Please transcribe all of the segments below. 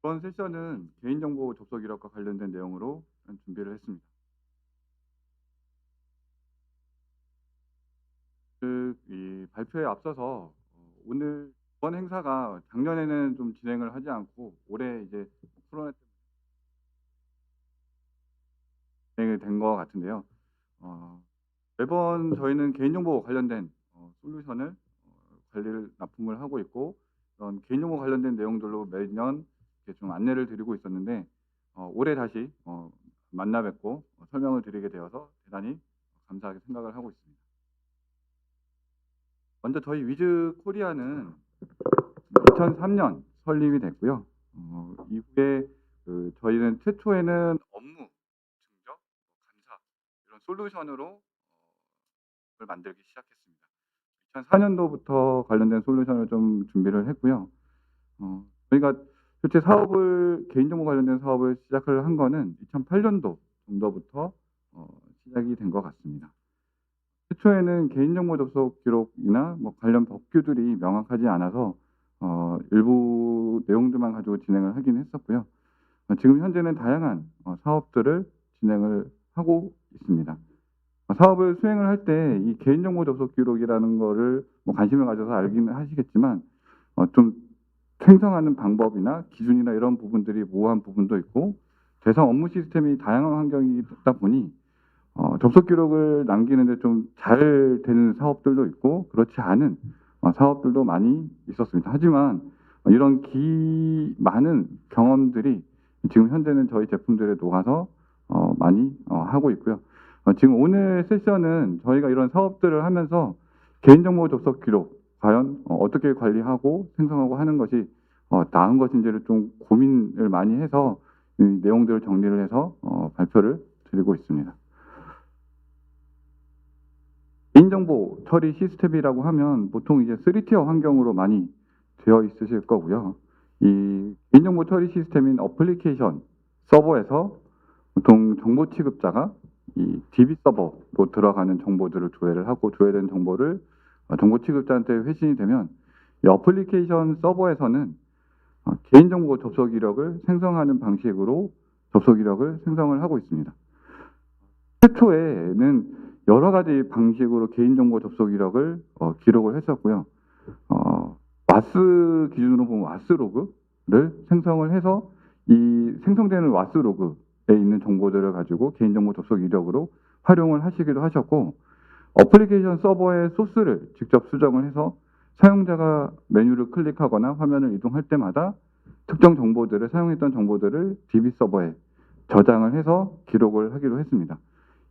이번 세션은 개인정보 접속 이력과 관련된 내용으로 준비를 했습니다. 그, 이 발표에 앞서서 어, 오늘 이번 행사가 작년에는 좀 진행을 하지 않고 올해 이제 코로나 때문에 진행이 된 것 같은데요. 어, 매번 저희는 개인정보 관련된 어, 솔루션을 어, 관리를 납품을 하고 있고 그런 개인정보 관련된 내용들로 매년 좀 안내를 드리고 있었는데 어, 올해 다시 어, 만나 뵙고 어, 설명을 드리게 되어서 대단히 감사하게 생각을 하고 있습니다. 먼저 저희 위즈 코리아는 2003년 설립이 됐고요. 어, 이후에 그 저희는 최초에는 업무 증적, 뭐 감사 이런 솔루션으로 어, 을 만들기 시작했습니다. 2004년도부터 관련된 솔루션을 좀 준비를 했고요. 어, 저희가 실제 사업을 개인정보 관련된 사업을 시작을 한 거는 2008년도 정도부터 어, 시작이 된 것 같습니다. 최초에는 개인정보 접속 기록이나 뭐 관련 법규들이 명확하지 않아서 어, 일부 내용들만 가지고 진행을 하긴 했었고요. 어, 지금 현재는 다양한 어, 사업들을 진행을 하고 있습니다. 어, 사업을 수행을 할 때 이 개인정보 접속 기록이라는 거를 뭐 관심을 가져서 알기는 하시겠지만 어, 좀 생성하는 방법이나 기준이나 이런 부분들이 모호한 부분도 있고 대상 업무 시스템이 다양한 환경이다 보니 어, 접속 기록을 남기는데 좀 잘 되는 사업들도 있고 그렇지 않은 어, 사업들도 많이 있었습니다. 하지만 어, 이런 기 많은 경험들이 지금 현재는 저희 제품들에 녹아서 어, 많이 어, 하고 있고요. 어, 지금 오늘 세션은 저희가 이런 사업들을 하면서 개인정보 접속 기록 과연 어, 어떻게 관리하고 생성하고 하는 것이 어, 나은 것인지를 좀 고민을 많이 해서 이 내용들을 정리를 해서 어, 발표를 드리고 있습니다. 개인정보 처리 시스템이라고 하면 보통 이제 3티어 환경으로 많이 되어 있으실 거고요. 이 개인정보 처리 시스템인 어플리케이션 서버에서 보통 정보 취급자가 이 DB 서버로 들어가는 정보들을 조회를 하고 조회된 정보를 어, 정보 취급자한테 회신이 되면 이 어플리케이션 서버에서는 어, 개인정보 접속 이력을 생성하는 방식으로 접속 이력을 생성을 하고 있습니다. 최초에는 여러 가지 방식으로 개인정보 접속 이력을 어, 기록을 했었고요. 어, 와스 기준으로 보면 와스 로그를 생성을 해서 이 생성되는 와스 로그에 있는 정보들을 가지고 개인정보 접속 이력으로 활용을 하시기도 하셨고 어플리케이션 서버의 소스를 직접 수정을 해서 사용자가 메뉴를 클릭하거나 화면을 이동할 때마다 특정 정보들을 사용했던 정보들을 DB 서버에 저장을 해서 기록을 하기로 했습니다.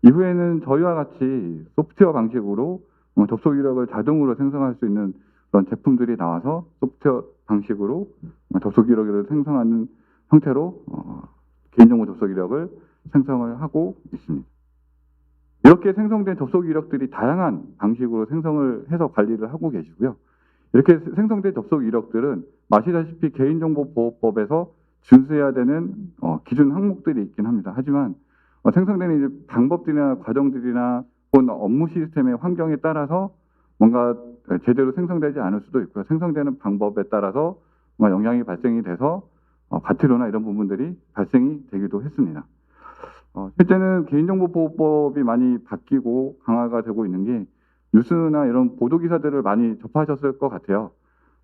이후에는 저희와 같이 소프트웨어 방식으로 어, 접속 이력을 자동으로 생성할 수 있는 그런 제품들이 나와서 소프트웨어 방식으로 어, 접속 이력을 생성하는 형태로 어, 개인정보 접속 이력을 생성을 하고 있습니다. 이렇게 생성된 접속 이력들이 다양한 방식으로 생성을 해서 관리를 하고 계시고요. 이렇게 생성된 접속 이력들은 아시다시피 개인정보보호법에서 준수해야 되는 어, 기준 항목들이 있긴 합니다. 하지만 어, 생성되는 방법들이나 과정들이나 혹은 업무 시스템의 환경에 따라서 뭔가 제대로 생성되지 않을 수도 있고요. 생성되는 방법에 따라서 영향이 발생이 돼서 어, 과태료나 이런 부분들이 발생이 되기도 했습니다. 어, 실제는 개인정보보호법이 많이 바뀌고 강화가 되고 있는 게 뉴스나 이런 보도 기사들을 많이 접하셨을 것 같아요.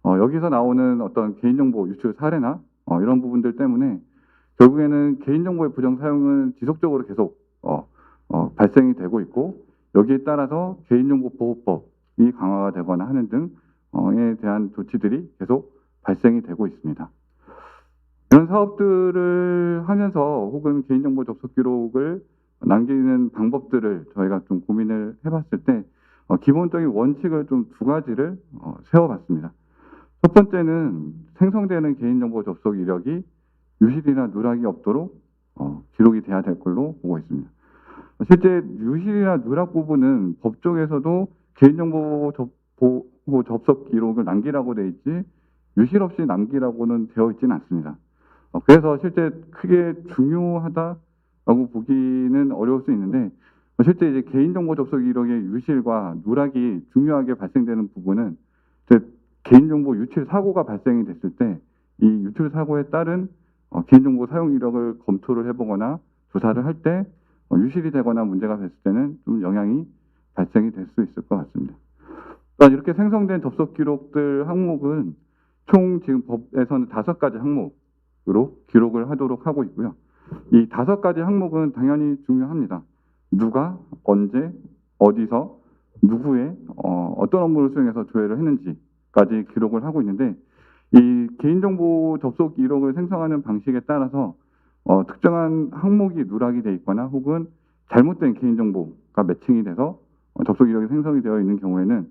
어, 여기서 나오는 어떤 개인정보 유출 사례나 어, 이런 부분들 때문에 결국에는 개인정보의 부정 사용은 지속적으로 계속 어, 어, 발생이 되고 있고 여기에 따라서 개인정보보호법이 강화가 되거나 하는 등에 대한 조치들이 계속 발생이 되고 있습니다. 이런 사업들을 하면서 혹은 개인정보 접속 기록을 남기는 방법들을 저희가 좀 고민을 해봤을 때 어, 기본적인 원칙을 좀 두 가지를 어, 세워봤습니다. 첫 번째는 생성되는 개인정보 접속 이력이 유실이나 누락이 없도록 어, 기록이 돼야 될 걸로 보고 있습니다. 실제 유실이나 누락 부분은 법정에서도 개인정보 접, 보호 접속 기록을 남기라고 돼 있지 유실 없이 남기라고는 되어 있지는 않습니다. 어, 그래서 실제 크게 중요하다라고 보기는 어려울 수 있는데 어, 실제 이제 개인정보 접속 이력의 유실과 누락이 중요하게 발생되는 부분은 개인정보 유출 사고가 발생이 됐을 때 이 유출 사고에 따른 어, 개인정보 사용 이력을 검토를 해보거나 조사를 할때 어, 유실이 되거나 문제가 됐을 때는 좀 영향이 발생이 될 수 있을 것 같습니다. 또한 이렇게 생성된 접속 기록들 항목은 총 지금 법에서는 다섯 가지 항목 으로 기록을 하도록 하고 있고요. 이 다섯 가지 항목은 당연히 중요합니다. 누가 언제 어디서 누구의 어, 어떤 업무를 수행해서 조회를 했는지까지 기록을 하고 있는데 이 개인정보 접속 이력을 생성하는 방식에 따라서 어, 특정한 항목이 누락이 돼 있거나 혹은 잘못된 개인정보가 매칭이 돼서 어, 접속 이력이 생성이 되어 있는 경우에는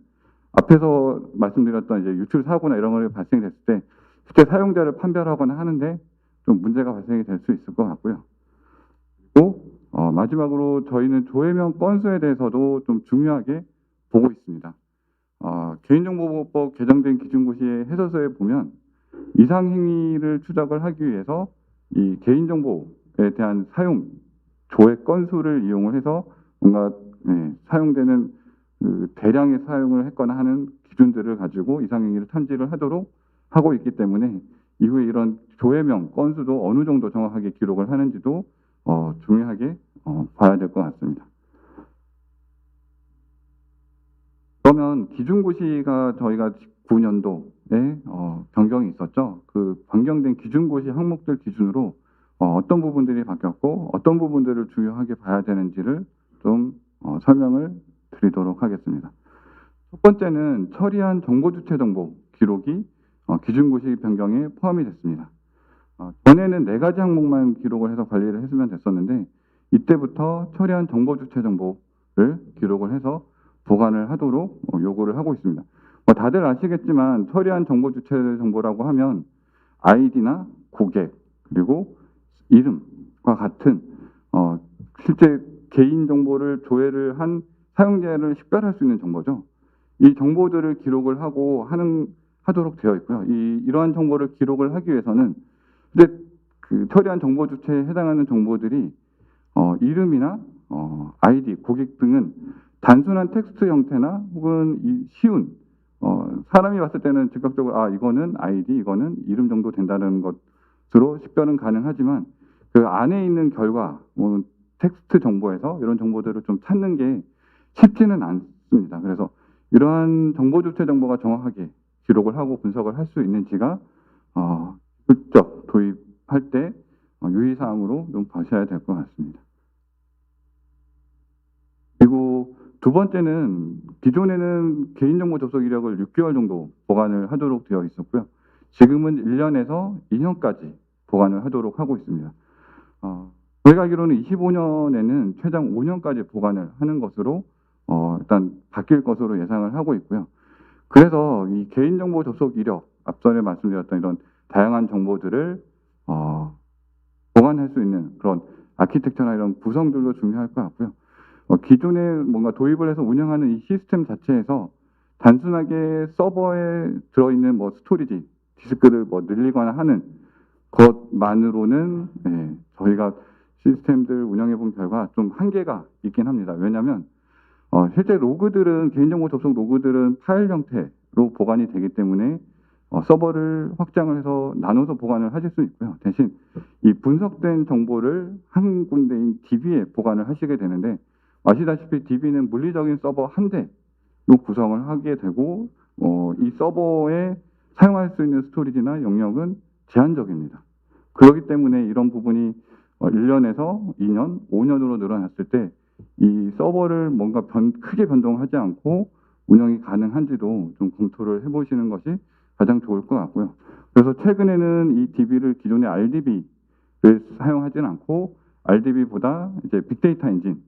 앞에서 말씀드렸던 이제 유출 사고나 이런 것이 발생이 됐을 때 실제 사용자를 판별하거나 하는데 좀 문제가 발생이 될 수 있을 것 같고요. 그리고 어, 마지막으로 저희는 조회명 건수에 대해서도 좀 중요하게 보고 있습니다. 어, 개인정보보호법 개정된 기준고시의 해설서에 보면 이상행위를 추적을 하기 위해서 이 개인정보에 대한 사용 조회 건수를 이용을 해서 뭔가 예, 사용되는 그 대량의 사용을 했거나 하는 기준들을 가지고 이상행위를 탐지를 하도록 하고 있기 때문에 이후에 이런 조회명 건수도 어느 정도 정확하게 기록을 하는지도 어, 중요하게 어, 봐야 될 것 같습니다. 그러면 기준고시가 저희가 19년도에 어, 변경이 있었죠. 그 변경된 기준고시 항목들 기준으로 어, 떤 부분들이 바뀌었고 어떤 부분들을 중요하게 봐야 되는지를 좀 어, 설명을 드리도록 하겠습니다. 첫 번째는 처리한 정보 주체 정보 기록이 어, 기준고시 변경에 포함이 됐습니다. 어, 전에는 네 가지 항목만 기록을 해서 관리를 했으면 됐었는데 이때부터 처리한 정보 주체 정보를 기록을 해서 보관을 하도록 어, 요구를 하고 있습니다. 뭐 다들 아시겠지만 처리한 정보 주체 정보라고 하면 아이디나 고객 그리고 이름과 같은 어, 실제 개인 정보를 조회를 한 사용자를 식별할 수 있는 정보죠. 이 정보들을 기록을 하고 하는 하도록 되어 있고요. 이 이러한 정보를 기록을 하기 위해서는 근데 그 처리한 정보 주체에 해당하는 정보들이 어, 이름이나 어, 아이디, 고객 등은 단순한 텍스트 형태나 혹은 이 쉬운 어, 사람이 봤을 때는 즉각적으로 아 이거는 아이디, 이거는 이름 정도 된다는 것으로 식별은 가능하지만 그 안에 있는 결과, 뭐 텍스트 정보에서 이런 정보들을 좀 찾는 게 쉽지는 않습니다. 그래서 이러한 정보 주체 정보가 정확하게 기록을 하고 분석을 할 수 있는지가 어, 직접 도입할 때 어, 유의사항으로 좀 보셔야 될 것 같습니다. 그리고 두 번째는 기존에는 개인정보 접속 이력을 6개월 정도 보관을 하도록 되어 있었고요. 지금은 1년에서 2년까지 보관을 하도록 하고 있습니다. 어, 저희가 알기로는 25년에는 최장 5년까지 보관을 하는 것으로 어, 일단 바뀔 것으로 예상을 하고 있고요. 그래서 이 개인정보 접속 이력, 앞전에 말씀드렸던 이런 다양한 정보들을 어, 보관할 수 있는 그런 아키텍처나 이런 구성들도 중요할 것 같고요. 어, 기존에 뭔가 도입을 해서 운영하는 이 시스템 자체에서 단순하게 서버에 들어있는 뭐 스토리지, 디스크를 뭐 늘리거나 하는 것만으로는 예, 저희가 시스템들 운영해 본 결과 좀 한계가 있긴 합니다. 왜냐하면 어, 실제 로그들은 개인정보 접속 로그들은 파일 형태로 보관이 되기 때문에 어, 서버를 확장을 해서 나눠서 보관을 하실 수 있고요. 대신 이 분석된 정보를 한 군데인 DB에 보관을 하시게 되는데 아시다시피 DB는 물리적인 서버 한 대로 구성을 하게 되고 어, 이 서버에 사용할 수 있는 스토리지나 영역은 제한적입니다. 그렇기 때문에 이런 부분이 어, 1년에서 2년, 5년으로 늘어났을 때 이 서버를 뭔가 변- 크게 변동하지 않고 운영이 가능한지도 좀 검토를 해보시는 것이 가장 좋을 것 같고요. 그래서 최근에는 이 DB를 기존의 RDB를 사용하지는 않고 RDB보다 이제 빅데이터 엔진,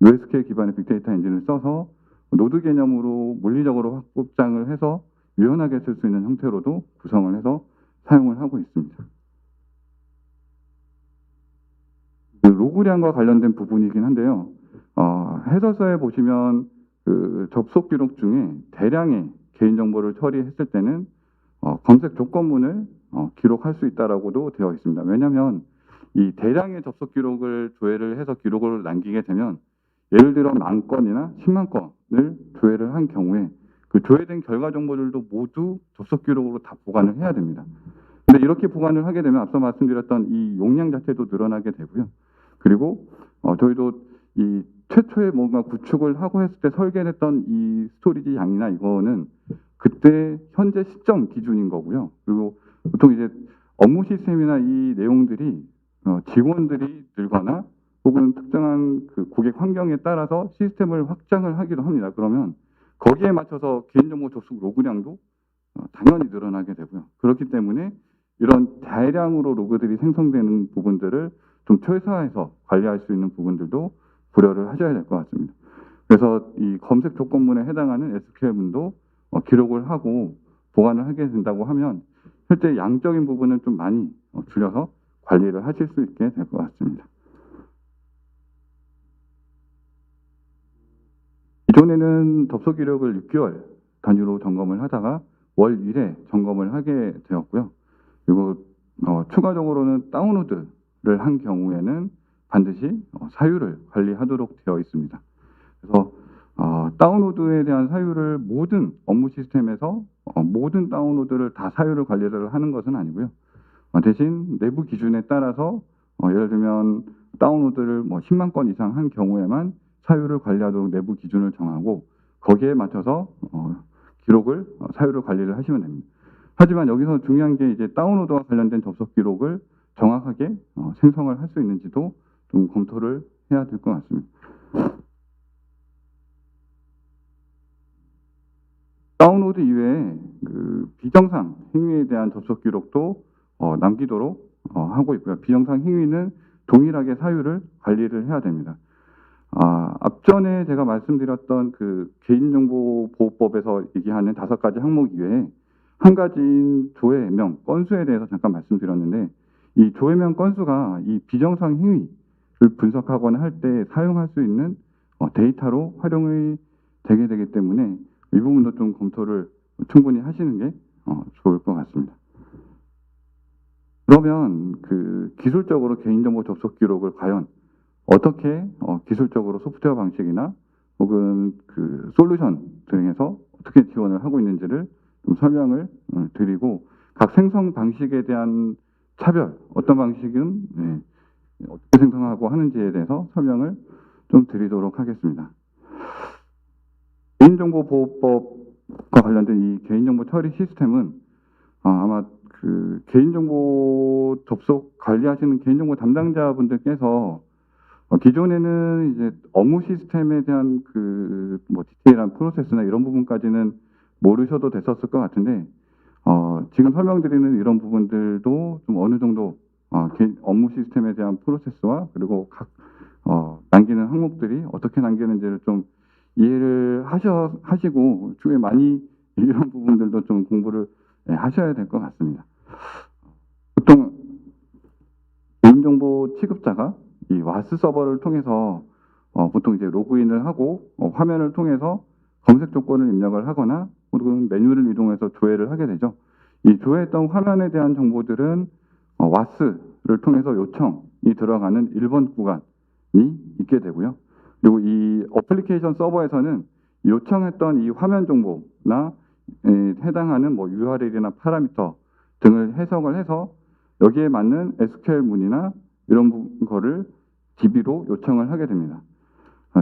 노에스케일 기반의 빅데이터 엔진을 써서 노드 개념으로 물리적으로 확장을 해서 유연하게 쓸 수 있는 형태로도 구성을 해서 사용을 하고 있습니다. 그 로그량과 관련된 부분이긴 한데요. 어, 해설서에 보시면 그 접속 기록 중에 대량의 개인정보를 처리했을 때는 어, 검색 조건문을 어, 기록할 수 있다라고도 되어 있습니다. 왜냐하면 이 대량의 접속 기록을 조회를 해서 기록을 남기게 되면 예를 들어 만 건이나 10만 건을 조회를 한 경우에 그 조회된 결과 정보들도 모두 접속 기록으로 다 보관을 해야 됩니다. 근데 이렇게 보관을 하게 되면 앞서 말씀드렸던 이 용량 자체도 늘어나게 되고요. 그리고 어, 저희도 이 최초에 뭔가 구축을 하고 했을 때 설계했던 이 스토리지 양이나 이거는 그때 현재 시점 기준인 거고요. 그리고 보통 이제 업무 시스템이나 이 내용들이 어, 직원들이 늘거나 혹은 특정한 그 고객 환경에 따라서 시스템을 확장을 하기도 합니다. 그러면 거기에 맞춰서 개인정보 접속 로그량도 어, 당연히 늘어나게 되고요. 그렇기 때문에 이런 대량으로 로그들이 생성되는 부분들을 좀 최소화해서 관리할 수 있는 부분들도 고려를 하셔야 될 것 같습니다. 그래서 이 검색 조건문에 해당하는 SQL문도 어, 기록을 하고 보관을 하게 된다고 하면 실제 양적인 부분은 좀 많이 어, 줄여서 관리를 하실 수 있게 될 것 같습니다. 기존에는 접속 기록을 6개월 단위로 점검을 하다가 월 1회 점검을 하게 되었고요. 그리고 어, 추가적으로는 다운로드를 한 경우에는 반드시 어, 사유를 관리하도록 되어 있습니다. 그래서 어, 다운로드에 대한 사유를 모든 업무 시스템에서 어, 모든 다운로드를 다 사유를 관리를 하는 것은 아니고요. 어, 대신 내부 기준에 따라서 어, 예를 들면 다운로드를 뭐 10만 건 이상 한 경우에만 사유를 관리하도록 내부 기준을 정하고 거기에 맞춰서 어, 기록을 어, 사유를 관리를 하시면 됩니다. 하지만 여기서 중요한 게 이제 다운로드와 관련된 접속 기록을 정확하게 어, 생성을 할 수 있는지도 좀 검토를 해야 될 것 같습니다. 다운로드 이외에 그 비정상 행위에 대한 접속 기록도 어, 남기도록 어, 하고 있고요. 비정상 행위는 동일하게 사유를 관리를 해야 됩니다. 아, 앞전에 제가 말씀드렸던 그 개인정보보호법에서 얘기하는 다섯 가지 항목 이외에 한 가지인 조회명 건수에 대해서 잠깐 말씀드렸는데 이 조회명 건수가 이 비정상 행위를 분석하거나 할 때 사용할 수 있는 어, 데이터로 활용이 되게 되기 때문에 이 부분도 좀 검토를 충분히 하시는 게 어, 좋을 것 같습니다. 그러면 그 기술적으로 개인정보 접속 기록을 과연 어떻게 어, 기술적으로 소프트웨어 방식이나 혹은 그 솔루션 등에서 어떻게 지원을 하고 있는지를 좀 설명을 어, 드리고 각 생성 방식에 대한 차별 어떤 방식은 네, 어떻게 생성하고 하는지에 대해서 설명을 좀 드리도록 하겠습니다. 개인정보보호법과 관련된 이 개인정보 처리 시스템은 어, 아마 그 개인정보 접속 관리하시는 개인정보 담당자분들께서 어, 기존에는 이제 업무 시스템에 대한 그 뭐 디테일한 프로세스나 이런 부분까지는 모르셔도 됐었을 것 같은데 어, 지금 설명드리는 이런 부분들도 좀 어느 정도 어, 개- 업무 시스템에 대한 프로세스와 그리고 각 어, 남기는 항목들이 어떻게 남기는지를 좀 이해를 하셔 하시고 주에 많이 이런 부분들도 좀 공부를 예, 하셔야 될 것 같습니다. 보통 개인정보 취급자가 이 와스 서버를 통해서 어, 보통 이제 로그인을 하고 어, 화면을 통해서 검색 조건을 입력을 하거나 혹은 메뉴를 이동해서 조회를 하게 되죠. 이 조회했던 화면에 대한 정보들은 어, 와스를 통해서 요청이 들어가는 1번 구간이 있게 되고요. 그리고 이 어플리케이션 서버에서는 요청했던 이 화면 정보나 에, 해당하는 뭐 URL이나 파라미터 등을 해석을 해서 여기에 맞는 SQL 문이나 이런 부- 거를 DB로 요청을 하게 됩니다.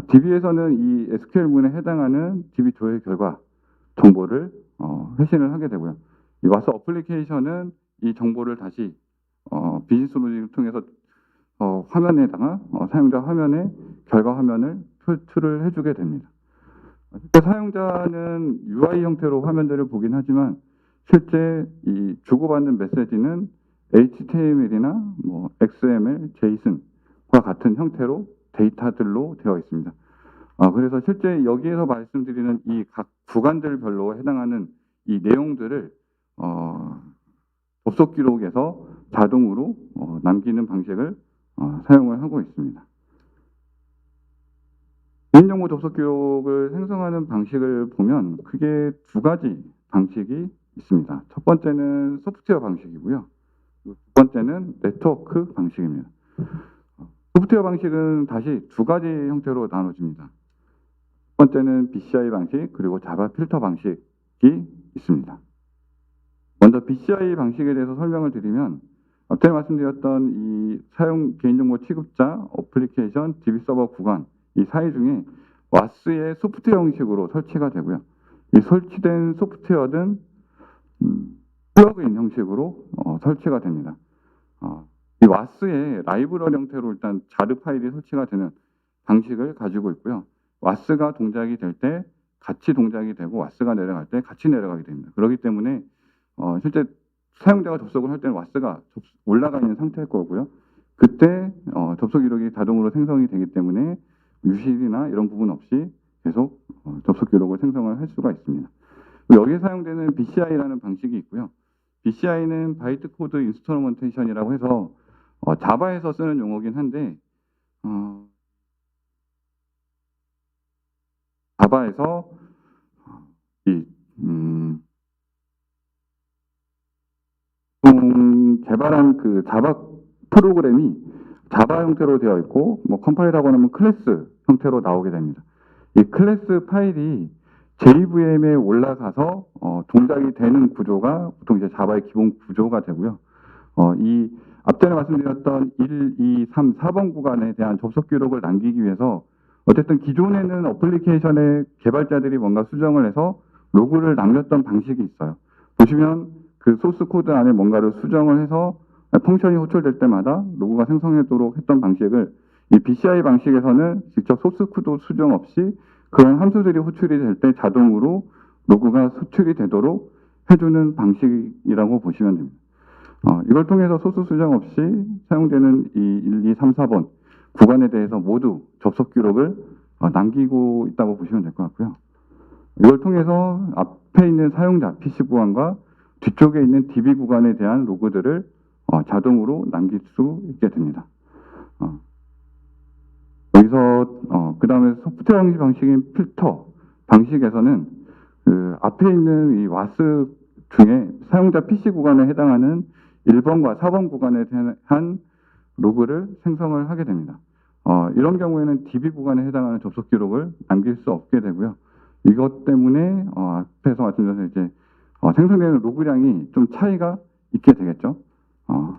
DB에서는 이 SQL 문에 해당하는 DB 조회 결과 정보를 어, 회신을 하게 되고요. 이 와서 어플리케이션은 이 정보를 다시 어, 비즈니스 로직을 통해서 어, 화면에다가 어, 사용자 화면에 결과 화면을 표출을 해주게 됩니다. 실제 사용자는 UI 형태로 화면들을 보긴 하지만 실제 이 주고받는 메시지는 HTML이나 뭐 XML, JSON과 같은 형태로 데이터들로 되어 있습니다. 아, 그래서 실제 여기에서 말씀드리는 이 각 구간들별로 해당하는 이 내용들을 어, 접속 기록에서 자동으로 어, 남기는 방식을 어, 사용을 하고 있습니다. 개인정보 접속 기록을 생성하는 방식을 보면 크게 두 가지 방식이 있습니다. 첫 번째는 소프트웨어 방식이고요. 두 번째는 네트워크 방식입니다. 소프트웨어 방식은 다시 두 가지 형태로 나눠집니다. 첫 번째는 BCI 방식 그리고 자바 필터 방식이 있습니다. 먼저 BCI 방식에 대해서 설명을 드리면 앞전에 말씀드렸던 이 사용 개인정보 취급자, 어플리케이션, DB 서버 구간 이 사이 중에 와스의 소프트웨어 형식으로 설치가 되고요. 이 설치된 소프트웨어는 음, 플러그인 형식으로 어, 설치가 됩니다. 어, 이 와스의 라이브러리 형태로 일단 자르 파일이 설치가 되는 방식을 가지고 있고요. 와스가 동작이 될 때 같이 동작이 되고 와스가 내려갈 때 같이 내려가게 됩니다. 그렇기 때문에 어, 실제 사용자가 접속을 할 때는 와스가 접- 올라가 있는 상태일 거고요. 그때 어, 접속 기록이 자동으로 생성이 되기 때문에 유실이나 이런 부분 없이 계속 어, 접속 기록을 생성을 할 수가 있습니다. 여기에 사용되는 BCI라는 방식이 있고요. BCI는 바이트 코드 인스트루먼테이션이라고 해서 어, 자바에서 쓰는 용어긴 한데 어, 자바에서 이 음, 개발한 그 자바 프로그램이 자바 형태로 되어 있고 뭐 컴파일하고 나면 클래스 형태로 나오게 됩니다. 이 클래스 파일이 JVM에 올라가서 어, 동작이 되는 구조가 보통 이제 자바의 기본 구조가 되고요. 어, 이 앞전에 말씀드렸던 1, 2, 3, 4번 구간에 대한 접속 기록을 남기기 위해서 어쨌든 기존에는 어플리케이션의 개발자들이 뭔가 수정을 해서 로그를 남겼던 방식이 있어요. 보시면 그 소스 코드 안에 뭔가를 수정을 해서 펑션이 호출될 때마다 로그가 생성되도록 했던 방식을 이 BCI 방식에서는 직접 소스 코드 수정 없이 그런 함수들이 호출이 될 때 자동으로 로그가 수출이 되도록 해주는 방식이라고 보시면 됩니다. 어, 이걸 통해서 소스 수정 없이 사용되는 이 1, 2, 3, 4번 구간에 대해서 모두 접속 기록을 어, 남기고 있다고 보시면 될 것 같고요. 이걸 통해서 앞에 있는 사용자 PC 구간과 뒤쪽에 있는 DB 구간에 대한 로그들을 어, 자동으로 남길 수 있게 됩니다. 어, 여기서 그 다음에 소프트웨어 방식인 필터 방식에서는 그 앞에 있는 이 와스 중에 사용자 PC 구간에 해당하는 1번과 4번 구간에 대한 로그를 생성을 하게 됩니다. 어, 이런 경우에는 DB 구간에 해당하는 접속 기록을 남길 수 없게 되고요. 이것 때문에 어, 앞에서 말씀드린 이제 어, 생성되는 로그량이 좀 차이가 있게 되겠죠. 어,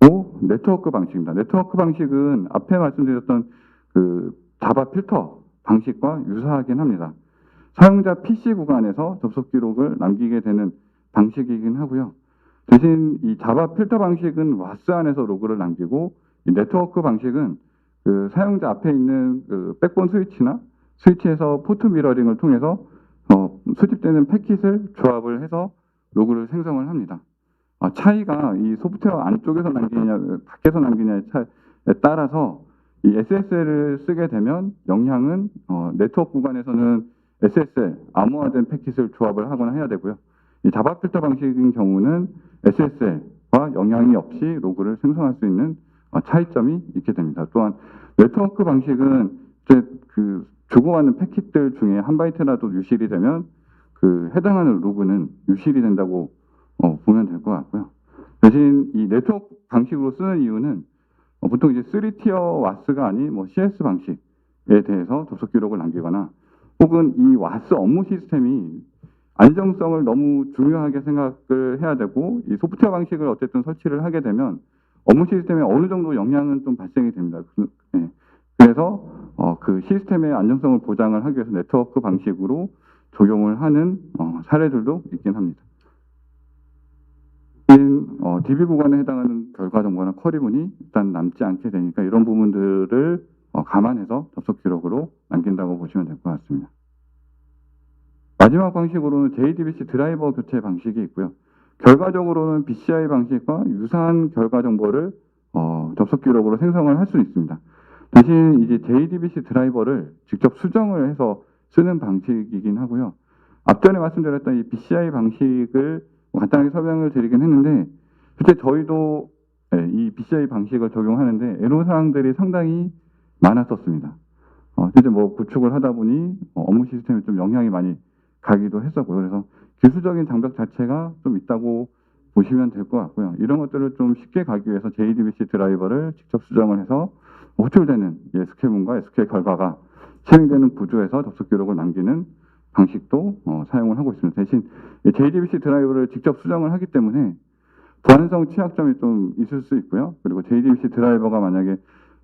또 네트워크 방식입니다. 네트워크 방식은 앞에 말씀드렸던 그 자바 필터 방식과 유사하긴 합니다. 사용자 PC 구간에서 접속 기록을 남기게 되는 방식이긴 하고요. 대신 이 자바 필터 방식은 와스 안에서 로그를 남기고 이 네트워크 방식은 그 사용자 앞에 있는 그 백본 스위치나 스위치에서 포트 미러링을 통해서 어, 수집되는 패킷을 조합을 해서 로그를 생성을 합니다. 아, 차이가 이 소프트웨어 안쪽에서 남기냐, 밖에서 남기냐의 차에 따라서 이 SSL을 쓰게 되면 영향은 어, 네트워크 구간에서는 SSL 암호화된 패킷을 조합을 하거나 해야 되고요. 이 자바 필터 방식인 경우는 SSL과 영향이 없이 로그를 생성할 수 있는 어, 차이점이 있게 됩니다. 또한 네트워크 방식은 이제 그 주고받는 패킷들 중에 한 바이트라도 유실이 되면 그 해당하는 로그는 유실이 된다고 어, 보면 될 것 같고요. 대신 이 네트워크 방식으로 쓰는 이유는 어, 보통 이제 3티어 와스가 아닌 뭐 CS 방식에 대해서 접속 기록을 남기거나 혹은 이 와스 업무 시스템이 안정성을 너무 중요하게 생각을 해야 되고 이 소프트웨어 방식을 어쨌든 설치를 하게 되면 업무 시스템에 어느 정도 영향은 좀 발생이 됩니다. 그, 예. 그래서 어, 그 시스템의 안정성을 보장을 하기 위해서 네트워크 방식으로 적용을 하는 어, 사례들도 있긴 합니다. 어, DB 구간에 해당하는 결과 정보나 쿼리문이 일단 남지 않게 되니까 이런 부분들을 어, 감안해서 접속 기록으로 남긴다고 보시면 될 것 같습니다. 마지막 방식으로는 JDBC 드라이버 교체 방식이 있고요. 결과적으로는 BCI 방식과 유사한 결과 정보를 어, 접속 기록으로 생성을 할 수 있습니다. 대신 이제 JDBC 드라이버를 직접 수정을 해서 쓰는 방식이긴 하고요. 앞전에 말씀드렸던 이 BCI 방식을 간단하게 설명을 드리긴 했는데 실제 저희도 예, 이 BCI 방식을 적용하는데 애로사항들이 상당히 많았었습니다. 어, 실제 뭐 구축을 하다 보니 어, 업무 시스템에 좀 영향이 많이 가기도 했었고요. 그래서 기술적인 장벽 자체가 좀 있다고 보시면 될 것 같고요. 이런 것들을 좀 쉽게 가기 위해서 JDBC 드라이버를 직접 수정을 해서 호출되는 SQL문과 SQL 결과가 실행되는 구조에서 접속 기록을 남기는 방식도 어, 사용을 하고 있습니다. 대신 이 JDBC 드라이브를 직접 수정을 하기 때문에 보안성 취약점이 좀 있을 수 있고요. 그리고 JDBC 드라이버가 만약에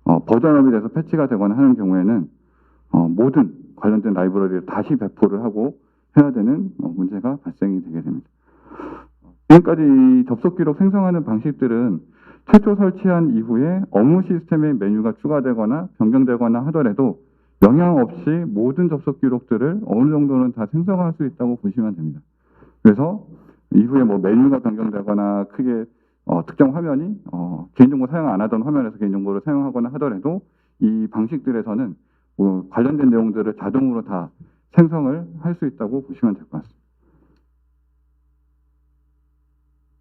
어, 버전업이 돼서 패치가 되거나 하는 경우에는 어, 모든 관련된 라이브러리를 다시 배포를 하고 해야 되는 어, 문제가 발생이 되게 됩니다. 지금까지 이 접속 기록 생성하는 방식들은 최초 설치한 이후에 업무 시스템에 메뉴가 추가되거나 변경되거나 하더라도 영향 없이 모든 접속 기록들을 어느 정도는 다 생성할 수 있다고 보시면 됩니다. 그래서 이후에 뭐 메뉴가 변경되거나 크게 어, 특정 화면이 어, 개인정보 사용 안 하던 화면에서 개인정보를 사용하거나 하더라도 이 방식들에서는 뭐 관련된 내용들을 자동으로 다 생성을 할 수 있다고 보시면 될 것 같습니다.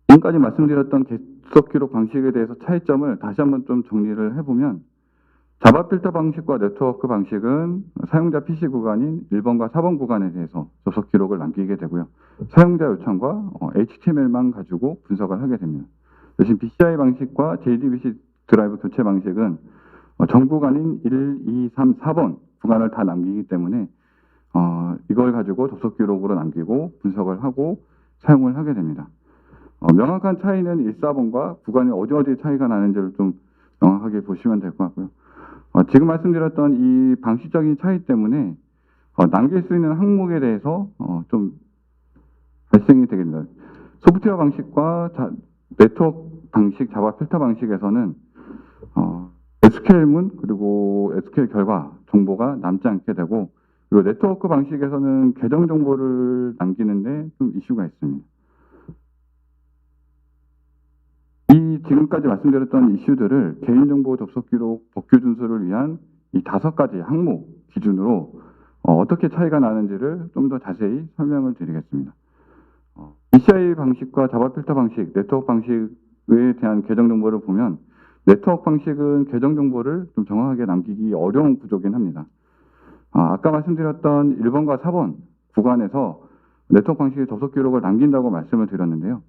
지금까지 말씀드렸던 개석 기록 방식에 대해서 차이점을 다시 한번 좀 정리를 해보면 자바 필터 방식과 네트워크 방식은 사용자 PC 구간인 1번과 4번 구간에 대해서 접속 기록을 남기게 되고요. 사용자 요청과 어, HTML만 가지고 분석을 하게 됩니다. 대신 BCI 방식과 JDBC 드라이브 교체 방식은 어, 전 구간인 1, 2, 3, 4번 구간을 다 남기기 때문에 어, 이걸 가지고 접속 기록으로 남기고 분석을 하고 사용을 하게 됩니다. 어, 명확한 차이는 1, 4번과 구간이 어디 어디 차이가 나는지를 좀 명확하게 보시면 될 것 같고요. 어, 지금 말씀드렸던 이 방식적인 차이 때문에 어, 남길 수 있는 항목에 대해서 어, 좀 발생이 됩니다. 소프트웨어 방식과 자- 네트워크 방식, 자바 필터 방식에서는 어, SQL문 그리고 SQL 결과 정보가 남지 않게 되고 그리고 네트워크 방식에서는 계정 정보를 남기는데 좀 이슈가 있습니다. 이 지금까지 말씀드렸던 이슈들을 개인정보 접속 기록 법규 준수를 위한 이 다섯 가지 항목 기준으로 어, 떻게 차이가 나는지를 좀 더 자세히 설명을 드리겠습니다. 어, BCI 방식과 자바 필터 방식, 네트워크 방식에 대한 계정 정보를 보면 네트워크 방식은 계정 정보를 좀 정확하게 남기기 어려운 구조긴 합니다. 아, 아까 말씀드렸던 1번과 4번 구간에서 네트워크 방식의 접속 기록을 남긴다고 말씀을 드렸는데요.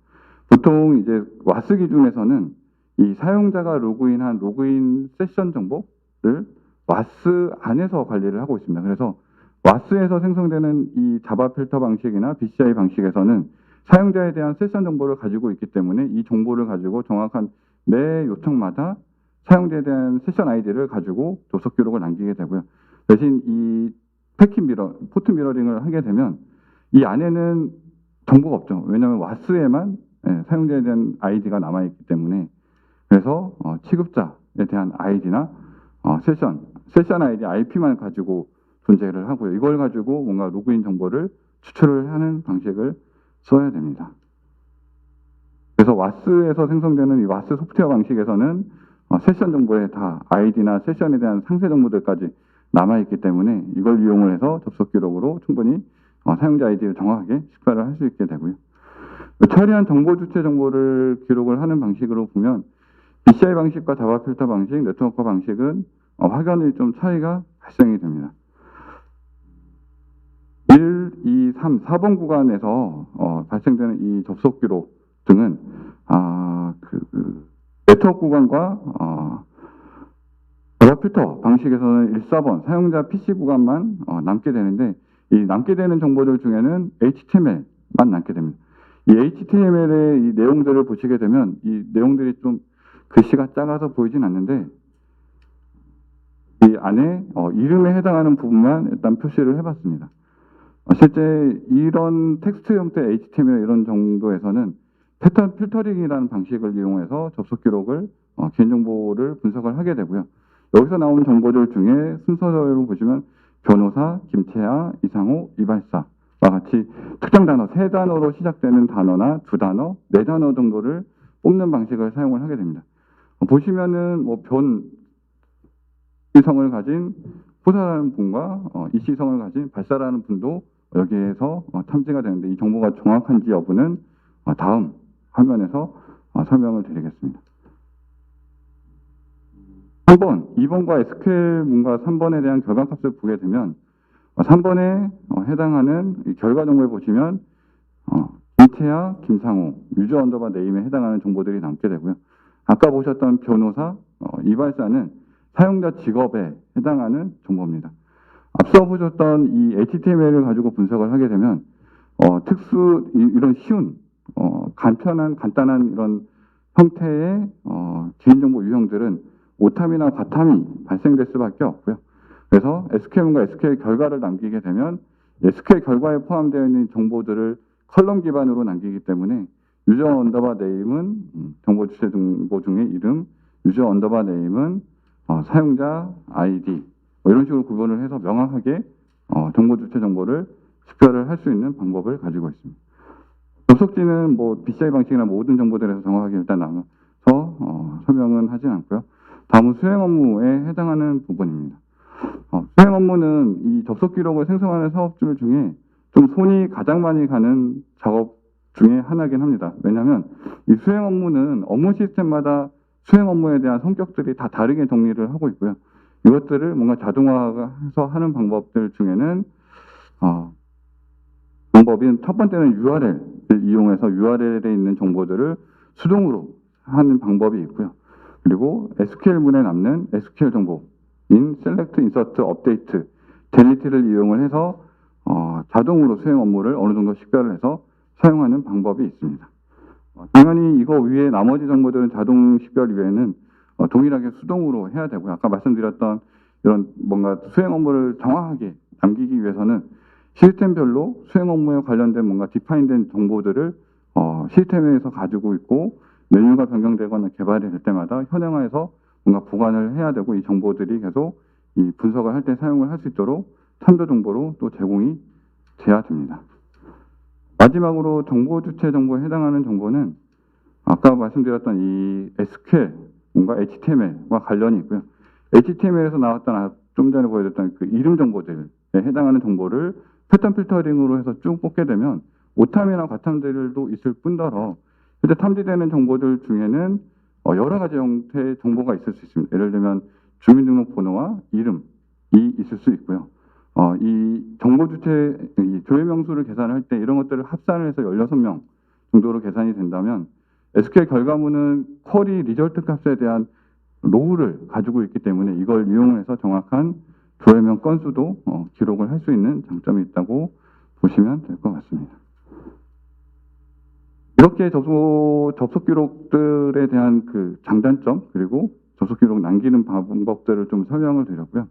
보통 이제 와스 기준에서는 이 사용자가 로그인한 로그인 세션 정보를 와스 안에서 관리를 하고 있습니다. 그래서 와스에서 생성되는 이 자바 필터 방식이나 BCI 방식에서는 사용자에 대한 세션 정보를 가지고 있기 때문에 이 정보를 가지고 정확한 매 요청마다 사용자에 대한 세션 아이디를 가지고 도석 기록을 남기게 되고요. 대신 이 패킷 미러, 포트 미러링을 하게 되면 이 안에는 정보가 없죠. 왜냐하면 와스에만 예, 사용자에 대한 아이디가 남아있기 때문에 그래서 어, 취급자에 대한 아이디나 어, 세션, 세션 아이디 IP만 가지고 존재를 하고요. 이걸 가지고 뭔가 로그인 정보를 추출을 하는 방식을 써야 됩니다. 그래서 와스에서 생성되는 이 와스 소프트웨어 방식에서는 어, 세션 정보에 다 아이디나 세션에 대한 상세 정보들까지 남아있기 때문에 이걸 이용을 해서 접속 기록으로 충분히 어, 사용자 아이디를 정확하게 식별을 할 수 있게 되고요. 처리한 정보 주체 정보를 기록을 하는 방식으로 보면 BCI 방식과 자바 필터 방식, 네트워크 방식은 어, 확연히 좀 차이가 발생이 됩니다. 1, 2, 3, 4번 구간에서 어, 발생되는 이 접속 기록 등은 아, 그, 그 네트워크 구간과 어, 자바 필터 방식에서는 1, 4번 사용자 PC 구간만 어, 남게 되는데 이 남게 되는 정보들 중에는 HTML만 남게 됩니다. 이 HTML의 이 내용들을 보시게 되면 이 내용들이 좀 글씨가 작아서 보이진 않는데 이 안에 어, 이름에 해당하는 부분만 일단 표시를 해봤습니다. 어, 실제 이런 텍스트 형태 HTML 이런 정도에서는 패턴 필터링이라는 방식을 이용해서 접속 기록을 어, 개인정보를 분석을 하게 되고요. 여기서 나오는 정보들 중에 순서대로 보시면 변호사, 김채아, 이상호, 이발사 와 같이 특정 단어 세 단어로 시작되는 단어나 두 단어, 네 단어 정도를 뽑는 방식을 사용을 하게 됩니다. 어, 보시면은 뭐 변 이성을 가진 호사라는 분과 어, 이시성을 가진 발사라는 분도 여기에서 어, 탐지가 되는데 이 정보가 정확한지 여부는 어, 다음 화면에서 어, 설명을 드리겠습니다. 3번, 2번과 SQL 문과 3번에 대한 결과값을 보게 되면 어, 3번에 어, 해당하는 이 결과 정보에 보시면 어, 김태아, 김상호, 유저 언더바 네임에 해당하는 정보들이 남게 되고요. 아까 보셨던 변호사, 어, 이발사는 사용자 직업에 해당하는 정보입니다. 앞서 보셨던 이 HTML을 가지고 분석을 하게 되면 어, 특수 이, 런 쉬운 어, 간편한 간단한 이런 형태의 어, 개인정보 유형들은 오탐이나 과탐이 발생될 수밖에 없고요. 그래서 SQL과 SQL 결과를 남기게 되면 SQL 결과에 포함되어 있는 정보들을 컬럼 기반으로 남기기 때문에 유저 언더바 네임은 음, 정보 주체 정보 중의 이름, 유저 언더바 네임은 어, 사용자 아이디 뭐 이런 식으로 구분을 해서 명확하게 어, 정보 주체 정보를 식별을 할 수 있는 방법을 가지고 있습니다. 접속지는 뭐 BCI 방식이나 모든 정보들에서 정확하게 일단 나눠서 어, 설명은 하진 않고요. 다음은 수행 업무에 해당하는 부분입니다. 어, 수행 업무는 이 접속 기록을 생성하는 사업줄 중에 좀 손이 가장 많이 가는 작업 중에 하나긴 합니다. 왜냐하면 이 수행 업무는 업무 시스템마다 수행 업무에 대한 성격들이 다 다르게 정리를 하고 있고요. 이것들을 뭔가 자동화해서 하는 방법들 중에는 어, 방법인 첫 번째는 URL을 이용해서 URL에 있는 정보들을 수동으로 하는 방법이 있고요. 그리고 SQL문에 남는 SQL 정보 인 Select, Insert, Update, Delete를 이용을 해서 어, 자동으로 수행 업무를 어느 정도 식별을 해서 사용하는 방법이 있습니다. 어, 당연히 이거 위에 나머지 정보들은 자동 식별 위에는 어, 동일하게 수동으로 해야 되고요. 아까 말씀드렸던 이런 뭔가 수행 업무를 정확하게 남기기 위해서는 시스템별로 수행 업무에 관련된 뭔가 디파인된 정보들을 어, 시스템에서 가지고 있고 메뉴가 변경되거나 개발이 될 때마다 현행화해서 뭔가 보관을 해야 되고 이 정보들이 계속 이 분석을 할 때 사용을 할 수 있도록 참조 정보로 또 제공이 돼야 됩니다. 마지막으로 정보 주체 정보에 해당하는 정보는 아까 말씀드렸던 이 SQL 뭔가 HTML과 관련이 있고요. HTML에서 나왔던 아- 좀 전에 보여줬던 그 이름 정보들에 해당하는 정보를 패턴 필터링으로 해서 쭉 뽑게 되면 오탐이나 과탐들도 있을 뿐더러 현재 탐지되는 정보들 중에는 어, 여러 가지 형태의 정보가 있을 수 있습니다. 예를 들면 주민등록번호와 이름이 있을 수 있고요. 어, 이 정보 주체 이 조회 명수를 계산할 때 이런 것들을 합산을 해서 16명 정도로 계산이 된다면 SQL 결과물은 쿼리 리절트 값에 대한 로우를 가지고 있기 때문에 이걸 이용해서 정확한 조회명 건수도 어, 기록을 할 수 있는 장점이 있다고 보시면 될 것 같습니다. 이렇게 접속, 접속 기록들에 대한 그 장단점 그리고 접속 기록 남기는 방법들을 좀 설명을 드렸고요.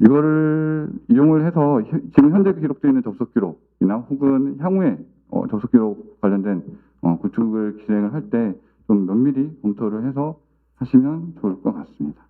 이거를 이용을 해서 현- 지금 현재 기록되어 있는 접속 기록이나 혹은 향후에 어, 접속 기록 관련된 어, 구축을 진행을 할 때 좀 면밀히 검토를 해서 하시면 좋을 것 같습니다.